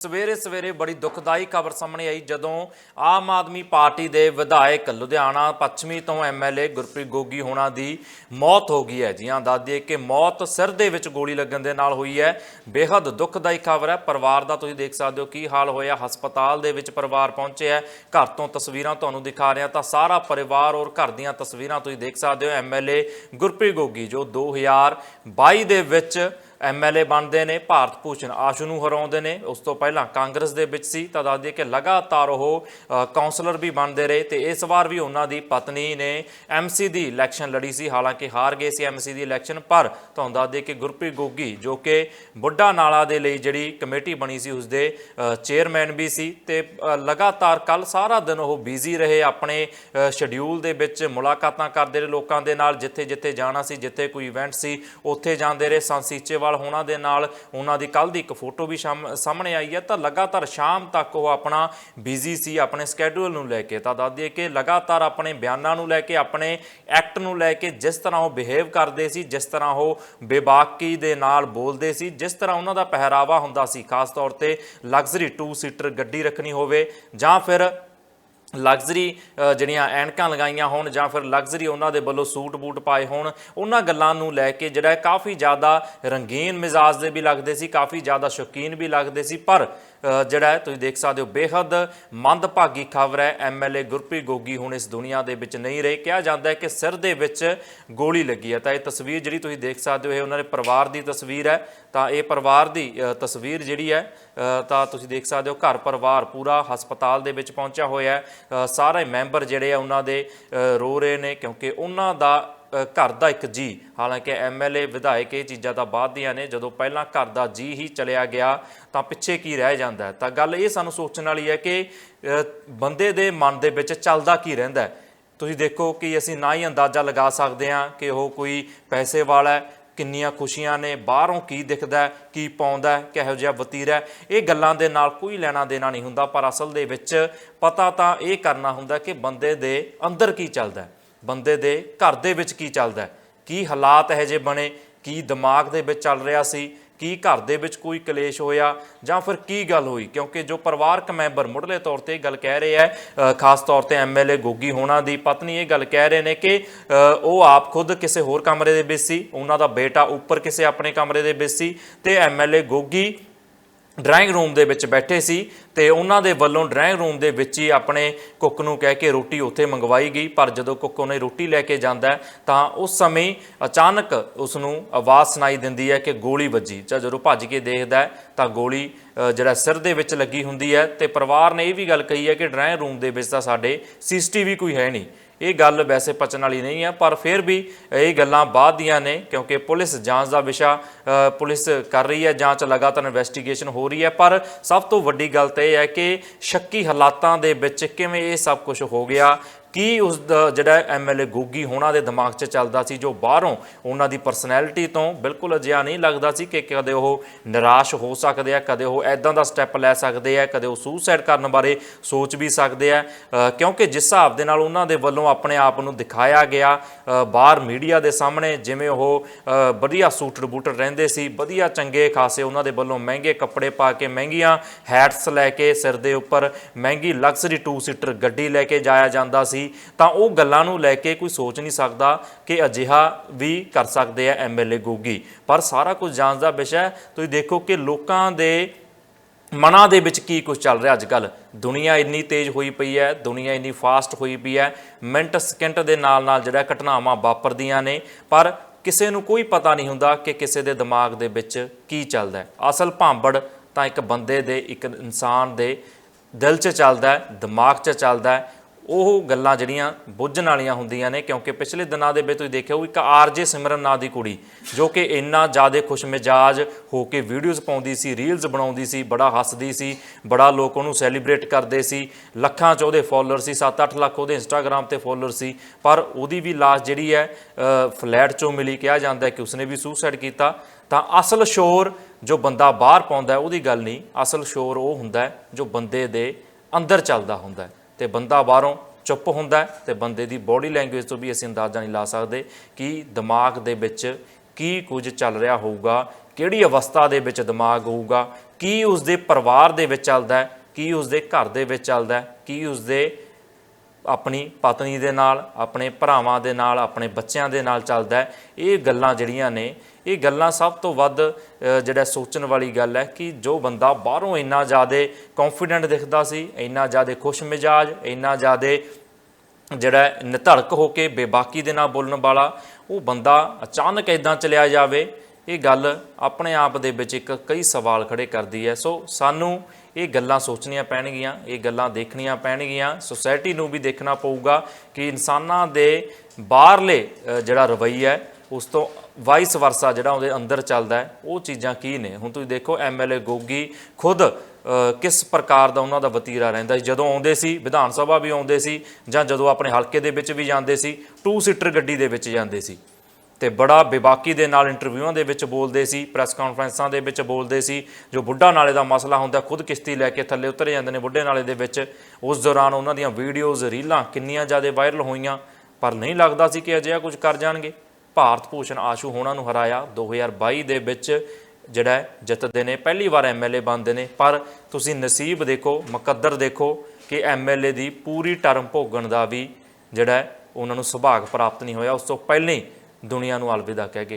ਸਵੇਰੇ ਸਵੇਰੇ ਬੜੀ ਦੁਖਦਾਈ ਖਬਰ ਸਾਹਮਣੇ ਆਈ ਜਦੋਂ ਆਮ ਆਦਮੀ ਪਾਰਟੀ ਦੇ ਵਿਧਾਇਕ ਲੁਧਿਆਣਾ ਪੱਛਮੀ ਤੋਂ ਐਮਐਲਏ ਗੁਰਪ੍ਰੀਤ ਗੋਗੀ ਹੋਣਾ ਦੀ ਮੌਤ ਹੋ ਗਈ ਹੈ। ਜੀ ਹਾਂ ਦੱਸ ਦਈਏ ਕਿ ਮੌਤ ਸਿਰ ਦੇ ਵਿੱਚ ਗੋਲੀ ਲੱਗਣ ਦੇ ਨਾਲ ਹੋਈ ਹੈ। ਬੇहद ਦੁਖਦਾਈ ਖਬਰ ਹੈ। ਪਰਿਵਾਰ ਦਾ ਤੁਸੀਂ ਦੇਖ ਸਕਦੇ ਹੋ ਕੀ ਹਾਲ ਹੋਇਆ। ਹਸਪਤਾਲ ਦੇ ਵਿੱਚ ਪਰਿਵਾਰ ਪਹੁੰਚਿਆ ਘਰ ਤੋਂ ਤਸਵੀਰਾਂ ਤੁਹਾਨੂੰ ਦਿਖਾ ਰਿਹਾ ਤਾਂ ਸਾਰਾ ਪਰਿਵਾਰ ਔਰ ਘਰ ਦੀਆਂ ਤਸਵੀਰਾਂ ਤੁਸੀਂ ਦੇਖ ਸਕਦੇ ਹੋ। ਐਮਐਲਏ ਗੁਰਪ੍ਰੀਤ ਗੋਗੀ ਜੋ 2022 ਦੇ ਵਿੱਚ ਐਮਐਲਏ ਬਣਦੇ ਨੇ ਭਾਰਤ ਭੂਸ਼ਣ ਆਸ਼ੂ ਨੂੰ ਹਰਾਉਂਦੇ ਨੇ। ਉਸ ਤੋਂ ਪਹਿਲਾਂ ਕਾਂਗਰਸ ਦੇ ਵਿੱਚ ਸੀ ਤਾਂ ਦੱਸਦੀ ਕਿ ਲਗਾਤਾਰ ਉਹ ਅ, ਕਾਉਂਸਲਰ ਵੀ ਬਣਦੇ ਰਹੇ ਤੇ ਇਸ ਵਾਰ ਵੀ ਉਹਨਾਂ ਦੀ ਪਤਨੀ ਨੇ ਐਮਸੀ ਦੀ ਇਲੈਕਸ਼ਨ ਲੜੀ ਸੀ। ਹਾਲਾਂਕਿ ਹਾਰ ਗਏ ਸੀ ਐਮਸੀ ਦੀ ਇਲੈਕਸ਼ਨ ਪਰ ਤੁਹਾਨੂੰ ਦੱਸ ਕਿ ਗੁਰਪ੍ਰੀਤ ਗੋਗੀ ਜੋ ਕਿ ਬੁੱਢਾ ਨਾਲਾ ਦੇ ਲਈ ਜਿਹੜੀ ਕਮੇਟੀ ਬਣੀ ਸੀ ਉਸ ਦੇ ਚੇਅਰਮੈਨ ਵੀ ਸੀ ਤੇ ਲਗਾਤਾਰ ਕੱਲ ਸਾਰਾ ਦਿਨ ਉਹ ਬਿਜ਼ੀ ਰਹੇ ਆਪਣੇ ਸ਼ਡਿਊਲ ਦੇ ਵਿੱਚ ਮੁਲਾਕਾਤਾਂ ਕਰਦੇ ਰਹੇ ਲੋਕਾਂ ਦੇ ਨਾਲ ਜਿੱਥੇ ਜਿੱਥੇ ਜਾਣਾ ਸੀ ਜਿੱਥੇ ਕੋਈ ਇਵੈਂਟ ਸੀ ਉੱਥੇ ਜਾਂਦੇ ਰਹੇ ਸੰਸੀਚੇਵਾਲ ਹੋਣਾ ਦੇ ਨਾਲ, ਉਹਨਾਂ ਦੀ ਕੱਲ ਦੀ ਇੱਕ ਫੋਟੋ ਵੀ ਸਾਹਮਣੇ ਆਈ ਹੈ। ਤਾਂ ਲਗਾਤਾਰ ਸ਼ਾਮ ਤੱਕ ਉਹ ਆਪਣਾ ਬਿਜ਼ੀ ਸੀ, ਆਪਣੇ ਸਕੇਡਿਊਲ ਨੂੰ ਲੈ ਕੇ। ਤਾਂ ਦੱਸ ਦਈਏ ਕਿ ਲਗਾਤਾਰ ਆਪਣੇ ਬਿਆਨਾਂ ਨੂੰ ਲੈ ਕੇ, ਆਪਣੇ ਐਕਟ ਨੂੰ ਲੈ ਕੇ ਜਿਸ ਤਰ੍ਹਾਂ ਉਹ ਬਿਹੇਵ ਕਰਦੇ ਸੀ, ਜਿਸ ਤਰ੍ਹਾਂ ਉਹ ਬੇਬਾਕੀ ਦੇ ਨਾਲ ਬੋਲਦੇ ਸੀ, ਜਿਸ ਤਰ੍ਹਾਂ ਉਹਨਾਂ ਦਾ ਪਹਿਰਾਵਾ ਹੁੰਦਾ ਸੀ, ਖਾਸ ਤੌਰ ਤੇ ਲਗਜ਼ਰੀ 2 ਸੀਟਰ ਗੱਡੀ ਰੱਖਣੀ ਹੋਵੇ ਜਾਂ ਫਿਰ ਲਗਜ਼ਰੀ ਜਿਹੜੀਆਂ ਐਨਕਾਂ ਲਗਾਈਆਂ ਹੋਣ ਜਾਂ ਫਿਰ ਲਗਜ਼ਰੀ ਉਹਨਾਂ ਦੇ ਵੱਲੋਂ ਸੂਟ ਬੂਟ ਪਾਏ ਹੋਣ, ਉਹਨਾਂ ਗੱਲਾਂ ਨੂੰ ਲੈ ਕੇ ਜਿਹੜਾ ਕਾਫੀ ਜ਼ਿਆਦਾ ਰੰਗੀਨ ਮਿਜ਼ਾਜ ਦੇ ਵੀ ਲੱਗਦੇ ਸੀ, ਕਾਫੀ ਜ਼ਿਆਦਾ ਸ਼ੌਕੀਨ ਵੀ ਲੱਗਦੇ ਸੀ, ਪਰ ਜਿਹੜਾ ਹੈ, ਤੁਸੀਂ ਦੇਖ ਸਕਦੇ ਹੋ, ਬੇਹੱਦ ਮੰਦਭਾਗੀ ਖਬਰ ਹੈ। ਐਮਐਲਏ ਗੁਰਪ੍ਰੀਤ ਗੋਗੀ ਹੁਣ ਇਸ ਦੁਨੀਆ ਦੇ ਵਿੱਚ ਨਹੀਂ ਰਹੇ। ਕਿਹਾ ਜਾਂਦਾ ਹੈ ਕਿ ਸਿਰ ਦੇ ਵਿੱਚ ਗੋਲੀ ਲੱਗੀ ਹੈ। ਤਾਂ ਇਹ ਤਸਵੀਰ ਜਿਹੜੀ ਤੁਸੀਂ ਦੇਖ ਸਕਦੇ ਹੋ, ਇਹ ਉਹਨਾਂ ਦੇ ਪਰਿਵਾਰ ਦੀ ਤਸਵੀਰ ਹੈ। ਤਾਂ ਇਹ ਪਰਿਵਾਰ ਦੀ ਤਸਵੀਰ ਜਿਹੜੀ ਹੈ ਤਾਂ ਤੁਸੀਂ ਦੇਖ ਸਕਦੇ ਹੋ, ਘਰ ਪਰਿਵਾਰ ਪੂਰਾ ਹਸਪਤਾਲ ਦੇ ਵਿੱਚ ਪਹੁੰਚਿਆ ਹੋਇਆ ਹੈ। ਸਾਰੇ ਮੈਂਬਰ ਜਿਹੜੇ ਆ, ਉਹਨਾਂ ਦੇ ਰੋ ਰਹੇ ਨੇ ਕਿਉਂਕਿ ਉਹਨਾਂ ਦਾ ਘਰ ਦਾ ਇੱਕ ਜੀ। ਹਾਲਾਂਕਿ ਐਮਐਲਏ ਵਿਧਾਇਕ ਇਹ ਚੀਜ਼ਾਂ ਤਾਂ ਬਾਅਦ ਦੀਆਂ ਨੇ, ਜਦੋਂ ਪਹਿਲਾਂ ਘਰ ਦਾ ਜੀ ਹੀ ਚਲਿਆ ਗਿਆ, ਤਾਂ ਪਿੱਛੇ ਕੀ ਰਹਿ ਜਾਂਦਾ ਤਾਂ ਗੱਲ ਇਹ ਸਾਨੂੰ ਸੋਚਣ ਵਾਲੀ ਹੈ ਕਿ ਬੰਦੇ ਦੇ ਮਨ ਦੇ ਵਿੱਚ ਚੱਲਦਾ ਕੀ ਰਹਿੰਦਾ ਤੁਸੀਂ ਦੇਖੋ ਕਿ ਅਸੀਂ ਨਾ ਹੀ ਅੰਦਾਜ਼ਾ ਲਗਾ ਸਕਦੇ ਹਾਂ ਕਿ ਉਹ ਕੋਈ ਪੈਸੇ ਵਾਲਾ ਹੈ, ਕਿੰਨੀਆਂ ਖੁਸ਼ੀਆਂ ਨੇ, ਬਾਹਰੋਂ ਕੀ ਦਿਖਦਾ ਕੀ ਪਾਉਂਦਾ ਕਿਹੋ ਜਿਹਾ ਵਤੀਰਾ ਇਹ ਗੱਲਾਂ ਦੇ ਨਾਲ ਕੋਈ ਲੈਣਾ ਦੇਣਾ ਨਹੀਂ ਹੁੰਦਾ, ਪਰ ਅਸਲ ਦੇ ਵਿੱਚ ਪਤਾ ਤਾਂ ਇਹ ਕਰਨਾ ਹੁੰਦਾ ਕਿ ਬੰਦੇ ਦੇ ਅੰਦਰ ਕੀ ਚੱਲਦਾ ਬੰਦੇ ਦੇ ਘਰ ਦੇ ਵਿੱਚ ਕੀ ਚੱਲਦਾ ਹੈ? ਕੀ ਹਾਲਾਤ ਇਹੋ ਜਿਹੇ ਬਣੇ? ਕੀ ਦਿਮਾਗ ਦੇ ਵਿੱਚ ਚੱਲ ਰਿਹਾ ਸੀ? ਕੀ ਘਰ ਦੇ ਵਿੱਚ ਕੋਈ ਕਲੇਸ਼ ਹੋਇਆ? ਜਾਂ ਫਿਰ ਕੀ ਗੱਲ ਹੋਈ? ਕਿਉਂਕਿ ਜੋ ਪਰਿਵਾਰਕ ਮੈਂਬਰ ਮੁੱਢਲੇ ਤੌਰ ਤੇ ਇਹ ਗੱਲ ਕਹਿ ਰਹੇ ਹੈ ਖਾਸ ਤੌਰ ਤੇ ਐਮਐਲਏ ਗੋਗੀ ਹੋਣਾ ਦੀ ਪਤਨੀ ਇਹ ਗੱਲ ਕਹਿ ਰਹੇ ਨੇ ਕਿ ਉਹ ਆਪ ਖੁਦ ਕਿਸੇ ਹੋਰ ਕਮਰੇ ਦੇ ਵਿੱਚ ਸੀ। ਉਹਨਾਂ ਦਾ ਬੇਟਾ ਉੱਪਰ ਕਿਸੇ ਆਪਣੇ ਕਮਰੇ ਦੇ ਵਿੱਚ ਸੀ ਤੇ ਐਮਐਲਏ ਗੋਗੀ ਡਰਾਇੰਗ ਰੂਮ ਦੇ ਵਿੱਚ ਬੈਠੇ ਸੀ ਤੇ ਉਹਨਾਂ ਦੇ ਵੱਲੋਂ ਡਰਾਇੰਗ ਰੂਮ ਦੇ ਵਿੱਚ ਹੀ ਆਪਣੇ ਕੁੱਕ ਨੂੰ ਕਹਿ ਕੇ ਰੋਟੀ ਉੱਥੇ ਮੰਗਵਾਈ ਗਈ। ਪਰ ਜਦੋਂ ਕੁੱਕ ਉਹਨੇ ਰੋਟੀ ਲੈ ਕੇ ਜਾਂਦਾ ਤਾਂ ਉਸ ਸਮੇਂ ਅਚਾਨਕ ਉਸ ਨੂੰ ਆਵਾਜ਼ ਸੁਣਾਈ ਦਿੰਦੀ ਹੈ ਕਿ ਗੋਲੀ ਵੱਜੀ। ਜਾਂ ਜਦੋਂ ਭੱਜ ਕੇ ਦੇਖਦਾ ਤਾਂ ਗੋਲੀ ਜਿਹੜਾ ਸਿਰ ਦੇ ਵਿੱਚ ਲੱਗੀ ਹੁੰਦੀ ਹੈ। ਤੇ ਪਰਿਵਾਰ ਨੇ ਇਹ ਵੀ ਗੱਲ ਕਹੀ ਹੈ ਕਿ ਡਰਾਇੰਗ ਰੂਮ ਦੇ ਵਿੱਚ ਤਾਂ ਸਾਡੇ ਸੀਸੀਟੀਵੀ ਕੋਈ ਹੈ ਨਹੀਂ। ਇਹ ਗੱਲ ਵੈਸੇ ਪਚਣ ਵਾਲੀ ਨਹੀਂ ਹੈ ਪਰ ਫਿਰ ਵੀ ਇਹ ਗੱਲਾਂ ਬਾਅਦ ਦੀਆਂ ਨੇ, ਕਿਉਂਕਿ ਪੁਲਿਸ ਜਾਂਚ ਦਾ ਵਿਸ਼ਾ ਪੁਲਿਸ ਕਰ ਰਹੀ ਹੈ, ਜਾਂਚ ਲਗਾਤਾਰ ਇਨਵੈਸਟੀਗੇਸ਼ਨ ਹੋ ਰਹੀ ਹੈ। ਪਰ ਸਭ ਤੋਂ ਵੱਡੀ ਗੱਲ ਤਾਂ ਇਹ ਹੈ ਕਿ ਸ਼ੱਕੀ ਹਾਲਾਤਾਂ ਦੇ ਵਿੱਚ ਕਿਵੇਂ ਇਹ ਸਭ ਕੁਝ ਹੋ ਗਿਆ ਕੀ ਉਸ ਦਾ ਜਿਹੜਾ ਐਮਐਲਏ ਗੋਗੀ ਹੋਣਾ ਦੇ ਦਿਮਾਗ 'ਚ ਚੱਲਦਾ ਸੀ, ਜੋ ਬਾਹਰੋਂ ਉਹਨਾਂ ਦੀ ਪਰਸਨੈਲਿਟੀ ਤੋਂ ਬਿਲਕੁਲ ਅਜਿਹਾ ਨਹੀਂ ਲੱਗਦਾ ਸੀ ਕਿ ਕਦੇ ਉਹ ਨਿਰਾਸ਼ ਹੋ ਸਕਦੇ ਆ, ਕਦੇ ਉਹ ਐਦਾਂ ਦਾ ਸਟੈਪ ਲੈ ਸਕਦੇ ਆ, ਕਦੇ ਉਹ ਸੁਸਾਈਡ ਕਰਨ ਬਾਰੇ ਸੋਚ ਵੀ ਸਕਦੇ ਆ। ਕਿਉਂਕਿ ਜਿਸ ਹਿਸਾਬ ਦੇ ਨਾਲ ਉਹਨਾਂ ਦੇ ਵੱਲੋਂ ਆਪਣੇ ਆਪ ਨੂੰ ਦਿਖਾਇਆ ਗਿਆ ਬਾਹਰ ਮੀਡੀਆ ਦੇ ਸਾਹਮਣੇ ਜਿਵੇਂ ਉਹ ਵਧੀਆ ਸੂਟਡ ਬੂਟਡ ਰਹਿੰਦੇ ਸੀ, ਵਧੀਆ ਚੰਗੇ ਖਾਸੇ ਉਹਨਾਂ ਦੇ ਵੱਲੋਂ ਮਹਿੰਗੇ ਕੱਪੜੇ ਪਾ ਕੇ, ਮਹਿੰਗੀਆਂ ਹੈਟਸ ਲੈ ਕੇ ਸਿਰ ਦੇ ਉੱਪਰ ਮਹਿੰਗੀ ਲਗਜ਼ਰੀ ਟੂ ਸੀਟਰ ਗੱਡੀ ਲੈ ਕੇ ਜਾਇਆ ਜਾਂਦਾ ਸੀ। ਤਾਂ ਉਹ ਗੱਲਾਂ ਨੂੰ ਲੈ ਕੇ ਕੋਈ ਸੋਚ ਨਹੀਂ ਸਕਦਾ ਕਿ ਅਜਿਹਾ ਵੀ ਕਰ ਸਕਦੇ ਆ ਐਮਐਲਏ ਗੋਗੀ। ਪਰ ਸਾਰਾ ਕੁਝ ਜਾਂਚ ਦਾ ਵਿਸ਼ਾ ਤੁਸੀਂ ਦੇਖੋ ਕਿ ਲੋਕਾਂ ਦੇ ਮਨਾਂ ਦੇ ਵਿੱਚ ਕੀ ਕੁਝ ਚੱਲ ਰਿਹਾ ਅੱਜ ਕੱਲ ਦੁਨੀਆ ਇੰਨੀ ਤੇਜ਼ ਹੋਈ ਪਈ ਹੈ, ਦੁਨੀਆ ਇੰਨੀ ਫਾਸਟ ਹੋਈ ਪਈ ਹੈ। ਮਿੰਟ, ਸਕਿੰਟ ਦੇ ਨਾਲ ਨਾਲ ਜਿਹੜਾ ਘਟਨਾਵਾਂ ਵਾਪਰਦੀਆਂ ਨੇ। ਪਰ ਕਿਸੇ ਨੂੰ ਕੋਈ ਪਤਾ ਨਹੀਂ ਹੁੰਦਾ ਕਿ ਕਿਸੇ ਦੇ ਦਿਮਾਗ ਦੇ ਵਿੱਚ ਕੀ ਚੱਲਦਾ ਅਸਲ ਭਾਂਬੜ ਤਾਂ ਇੱਕ ਬੰਦੇ ਦੇ, ਇੱਕ ਇਨਸਾਨ ਦੇ ਦਿਲ 'ਚ ਚੱਲਦਾ ਦਿਮਾਗ 'ਚ ਚੱਲਦਾ ਉਹ ਗੱਲਾਂ ਜਿਹੜੀਆਂ ਬੁੱਝਣ ਵਾਲੀਆਂ ਹੁੰਦੀਆਂ ਨੇ, ਕਿਉਂਕਿ ਪਿਛਲੇ ਦਿਨਾਂ ਦੇ ਵਿੱਚ ਤੁਸੀਂ ਦੇਖਿਆ ਉਹ ਇੱਕ ਆਰਜੇ ਸਿਮਰਨ ਨਾਂ ਦੀ ਕੁੜੀ, ਜੋ ਕਿ ਇੰਨਾ ਜ਼ਿਆਦਾ ਖੁਸ਼ਮਿਜਾਜ ਹੋ ਕੇ ਵੀਡੀਓਜ਼ ਪਾਉਂਦੀ ਸੀ ਰੀਲਸ ਬਣਾਉਂਦੀ ਸੀ, ਬੜਾ ਹੱਸਦੀ ਸੀ, ਬੜਾ ਲੋਕ ਉਹਨੂੰ ਸੈਲੀਬ੍ਰੇਟ ਕਰਦੇ ਸੀ, ਲੱਖਾਂ ਚ ਉਹਦੇ ਫਾਲੋਅਰ ਸੀ 7-8 ਲੱਖ ਉਹਦੇ ਇੰਸਟਾਗ੍ਰam ਤੇ ਫਾਲੋਅਰ ਸੀ, ਪਰ ਉਹਦੀ ਵੀ ਲਾਸ਼ ਜਿਹੜੀ ਹੈ ਫਲੈਟ ਚੋਂ ਮਿਲੀ, ਕਿਹਾ ਜਾਂਦਾ ਕਿ ਉਸਨੇ ਵੀ ਸੁਸਾਈਡ ਕੀਤਾ। ਤਾਂ ਅਸਲ ਸ਼ੋਰ ਜੋ ਬੰਦਾ ਬਾਹਰ ਪਾਉਂਦਾ ਉਹਦੀ ਗੱਲ ਨਹੀਂ, ਅਸਲ ਸ਼ੋਰ ਉਹ ਹੁੰਦਾ ਜੋ ਬੰਦੇ ਦੇ ਅੰਦਰ ਚੱਲਦਾ ਹੁੰਦਾ ਹੈ। ਤੇ ਬੰਦਾ ਬਾਹਰੋਂ ਚੁੱਪ ਹੁੰਦਾ ਹੈ ਤੇ ਬੰਦੇ ਦੀ ਬੋਡੀ ਲੈਂਗੁਏਜ ਤੋਂ ਵੀ ਅਸੀਂ ਅੰਦਾਜ਼ਾ ਨਹੀਂ ਲਾ ਸਕਦੇ ਕਿ ਦਿਮਾਗ ਦੇ ਵਿੱਚ ਕੀ ਕੁਝ ਚੱਲ ਰਿਹਾ ਹੋਊਗਾ, ਕਿਹੜੀ ਅਵਸਥਾ ਦੇ ਵਿੱਚ ਦਿਮਾਗ ਹੋਊਗਾ, ਕੀ ਉਸ ਦੇ ਪਰਿਵਾਰ ਦੇ ਵਿੱਚ ਚੱਲਦਾ ਕੀ ਉਸ ਦੇ ਘਰ ਦੇ ਵਿੱਚ ਚੱਲਦਾ ਕੀ ਉਸ ਦੇ ਆਪਣੀ ਪਤਨੀ ਦੇ ਨਾਲ, ਆਪਣੇ ਭਰਾਵਾਂ ਦੇ ਨਾਲ, ਆਪਣੇ ਬੱਚਿਆਂ ਦੇ ਨਾਲ ਚੱਲਦਾ ਇਹ ਗੱਲਾਂ ਜਿਹੜੀਆਂ ਨੇ, ਇਹ ਗੱਲਾਂ ਸਭ ਤੋਂ ਵੱਧ ਜਿਹੜਾ ਸੋਚਣ ਵਾਲੀ ਗੱਲ ਹੈ ਕਿ ਜੋ ਬੰਦਾ ਬਾਹਰੋਂ ਇੰਨਾ ਜ਼ਿਆਦਾ ਕੌਨਫੀਡੈਂਟ ਦਿਖਦਾ ਸੀ, ਇੰਨਾ ਜ਼ਿਆਦਾ ਖੁਸ਼ ਮਿਜਾਜ ਇੰਨਾ ਜ਼ਿਆਦਾ ਜਿਹੜਾ ਨਿਧੜਕ ਹੋ ਕੇ ਬੇਬਾਕੀ ਦੇ ਨਾਲ ਬੋਲਣ ਵਾਲਾ, ਉਹ ਬੰਦਾ ਅਚਾਨਕ ਇਦਾਂ ਚਲਿਆ ਜਾਵੇ ਇਹ ਗੱਲ ਆਪਣੇ ਆਪ ਦੇ ਵਿੱਚ ਇੱਕ ਕਈ ਸਵਾਲ ਖੜੇ ਕਰਦੀ ਹੈ। ਸੋ ਸਾਨੂੰ ਇਹ ਗੱਲਾਂ ਸੋਚਣੀਆਂ ਪੈਣਗੀਆਂ, ਇਹ ਗੱਲਾਂ ਦੇਖਣੀਆਂ ਪੈਣਗੀਆਂ। ਸੋਸਾਇਟੀ ਨੂੰ ਵੀ ਦੇਖਣਾ ਪਊਗਾ ਕਿ ਇਨਸਾਨਾਂ ਦੇ ਬਾਹਰਲੇ ਜਿਹੜਾ ਰਵੱਈਆ ਹੈ, ਉਸ ਤੋਂ ਵਾਈਸ ਵਰਸਾ ਜਿਹੜਾ ਉਹਦੇ ਅੰਦਰ ਚੱਲਦਾ ਉਹ ਚੀਜ਼ਾਂ ਕੀ ਨੇ? ਹੁਣ ਤੁਸੀਂ ਦੇਖੋ ਐਮਐਲਏ ਗੋਗੀ ਖੁਦ ਕਿਸ ਪ੍ਰਕਾਰ ਦਾ ਉਹਨਾਂ ਦਾ ਵਤੀਰਾ ਰਹਿੰਦਾ ਸੀ? ਜਦੋਂ ਆਉਂਦੇ ਸੀ, ਵਿਧਾਨ ਸਭਾ ਵੀ ਆਉਂਦੇ ਸੀ ਜਾਂ ਜਦੋਂ ਆਪਣੇ ਹਲਕੇ ਦੇ ਵਿੱਚ ਵੀ ਜਾਂਦੇ ਸੀ ਟੂ ਸੀਟਰ ਗੱਡੀ ਦੇ ਵਿੱਚ ਜਾਂਦੇ ਸੀ। ਤੇ ਬੜਾ ਬੇਬਾਕੀ ਦੇ ਨਾਲ ਇੰਟਰਵਿਊਆਂ ਦੇ ਵਿੱਚ ਬੋਲਦੇ ਸੀ ਪ੍ਰੈਸ ਕਾਨਫਰੰਸਾਂ ਦੇ ਵਿੱਚ ਬੋਲਦੇ ਸੀ, ਜੋ ਬੁੱਢਾ ਨਾਲੇ ਦਾ ਮਸਲਾ ਹੁੰਦਾ, ਖੁਦ ਕਿਸ਼ਤੀ ਲੈ ਕੇ ਥੱਲੇ ਉਤਰ ਜਾਂਦੇ ਨੇ ਬੁੱਢੇ ਨਾਲੇ ਦੇ ਵਿੱਚ। ਉਸ ਦੌਰਾਨ ਉਹਨਾਂ ਦੀਆਂ ਵੀਡੀਓਜ਼ ਰੀਲਾਂ ਕਿੰਨੀਆਂ ਜ਼ਿਆਦਾ ਵਾਇਰਲ ਹੋਈਆਂ, ਪਰ ਨਹੀਂ ਲੱਗਦਾ ਸੀ ਕਿ ਅਜਿਹਾ ਕੁਝ ਕਰ ਜਾਣਗੇ। ਭਾਰਤ ਭੂਸ਼ਣ ਆਸ਼ੂ ਹੋਣਾ ਨੂੰ ਹਰਾਇਆ 2022 ਦੇ ਵਿੱਚ ਜਿਹੜਾ ਜਿੱਤਦੇ ਨੇ, ਪਹਿਲੀ ਵਾਰ ਐਮਐਲਏ ਬਣਦੇ ਨੇ। ਪਰ ਤੁਸੀਂ ਨਸੀਬ ਦੇਖੋ, ਮੁਕੱਦਰ ਦੇਖੋ ਕਿ ਐਮਐਲਏ ਦੀ ਪੂਰੀ ਟਰਮ ਭੋਗਣ ਦਾ ਵੀ ਜਿਹੜਾ ਉਹਨਾਂ ਨੂੰ ਸੁਭਾਗ ਪ੍ਰਾਪਤ ਨਹੀਂ ਹੋਇਆ। ਉਸ ਤੋਂ ਪਹਿਲਾਂ ਹੀ ਦੁਨੀਆ ਨੂੰ ਅਲਵਿਦਾ ਕਹਿ ਕੇ